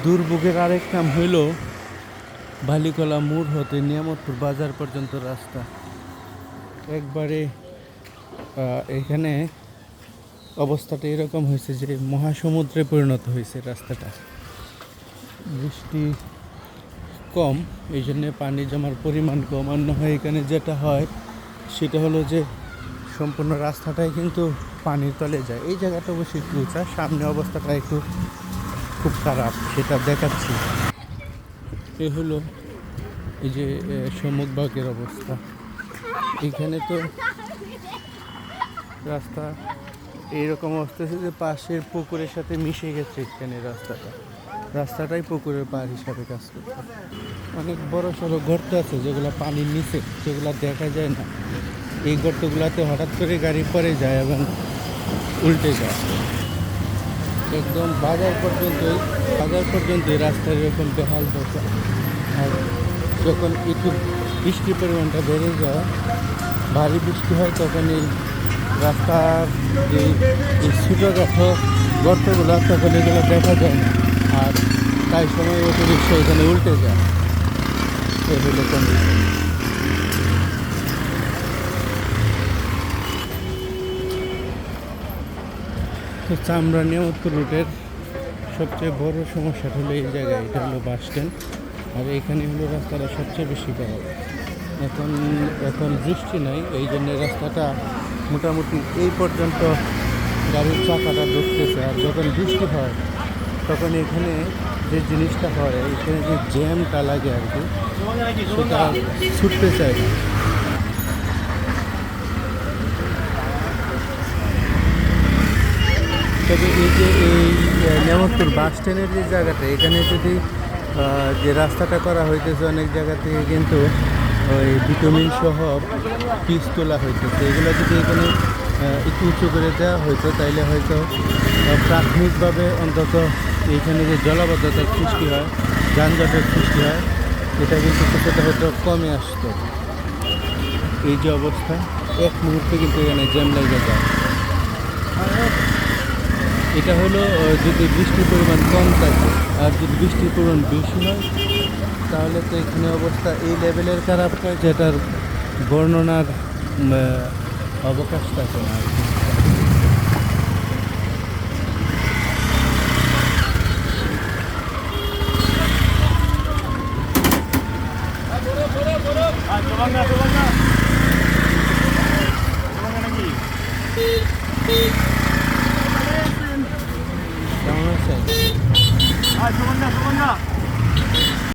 দুর্ভোগের আরেক নাম হইল বালিকলা মোড় হতে নিয়ামতপুর বাজার পর্যন্ত রাস্তা। একবারে এখানে অবস্থাটা এরকম হয়েছে যে মহাসমুদ্রে পরিণত হয়েছে রাস্তাটা। বৃষ্টি কম এই জন্যে পানি জমার পরিমাণ কম। অন্য হয় এখানে যেটা হয়, সেটা হলো যে সম্পূর্ণ রাস্তাটাই কিন্তু পানির তলে যায়। এই জায়গাটা অবশ্যই একটু উঁচা, সামনে অবস্থাটা একটু খুব খারাপ সেটা দেখাচ্ছি। এ হলো এই যে এ, সমুদ্রবাগের অবস্থা। এখানে তো রাস্তা এইরকম অবস্থা যে পাশের পুকুরের সাথে মিশে গেছে এখানে রাস্তাটা। রাস্তাটাই পুকুরের পাড় হিসাবে কাজ করছে। অনেক বড় সড়ো গর্ত আছে যেগুলো পানির নিচে যেগুলো দেখা যায় না। এই গর্তগুলোতে হঠাৎ করে গাড়ি পরে যায় এবং উল্টে যায়। একদম বাজার পর্যন্তই বাজার পর্যন্তই রাস্তার এরকম বেহাল দশা। আর যখন একটু বৃষ্টির পরিমাণটা বেড়ে যায়, ভারী বৃষ্টি হয়, তখন এই রাস্তার যে ছোটোখাটো গর্তগুলো তখন এগুলো দেখা যায় না। আর তাই সময় অটো রিক্সা এখানে উল্টে যায়। এই হলো কন্ডিশন তো চামড়া নিয়ামতপুর রুটের সবচেয়ে বড় সমস্যাটা হলো এই জায়গায়, এটা হলো বাস স্ট্যান্ড। আর এখানে হলো রাস্তাটা সবচেয়ে বেশি বড়। এখন এখন বৃষ্টি নাই, এই জন্য রাস্তাটা মোটামুটি এই পর্যন্ত গাড়ির চাকাটা ঢুকতেছে আর যখন বৃষ্টি হয়, তখন এখানে যে জিনিসটা হয়, এখানে যে জ্যামটা লাগে আর কি, সেটা ছুটতে চায় না। তবে এই যে এই নিয়ামতপুর বাস স্ট্যান্ডের যে জায়গাটা, এখানে যদি যে রাস্তাটা করা হইতেছে অনেক জায়গা থেকে কিন্তু ওই ভিটামিন সহ পিস তোলা হইতেছে। এগুলো যদি এখানে একটু উঁচু করে দেওয়া হইতো, তাইলে হয়তো প্রাথমিকভাবে অন্তত এইখানে যে জলাবদ্ধতার সৃষ্টি হয়, যানজটের সৃষ্টি হয়, এটা কিন্তু কিছুটা হয়তো কমে আসতো। এই যে অবস্থা, এক মুহূর্তে কিন্তু এখানে জ্যাম লেগে যায়। এটা হলো যদি বৃষ্টির পরিমাণ কম থাকে আর যদি বৃষ্টির পরিমাণ বেশি হয়, তাহলে তো এখানে অবস্থা এই লেভেলের খারাপ হয় যেটার বর্ণনার অবকাশ থাকে না আর কি।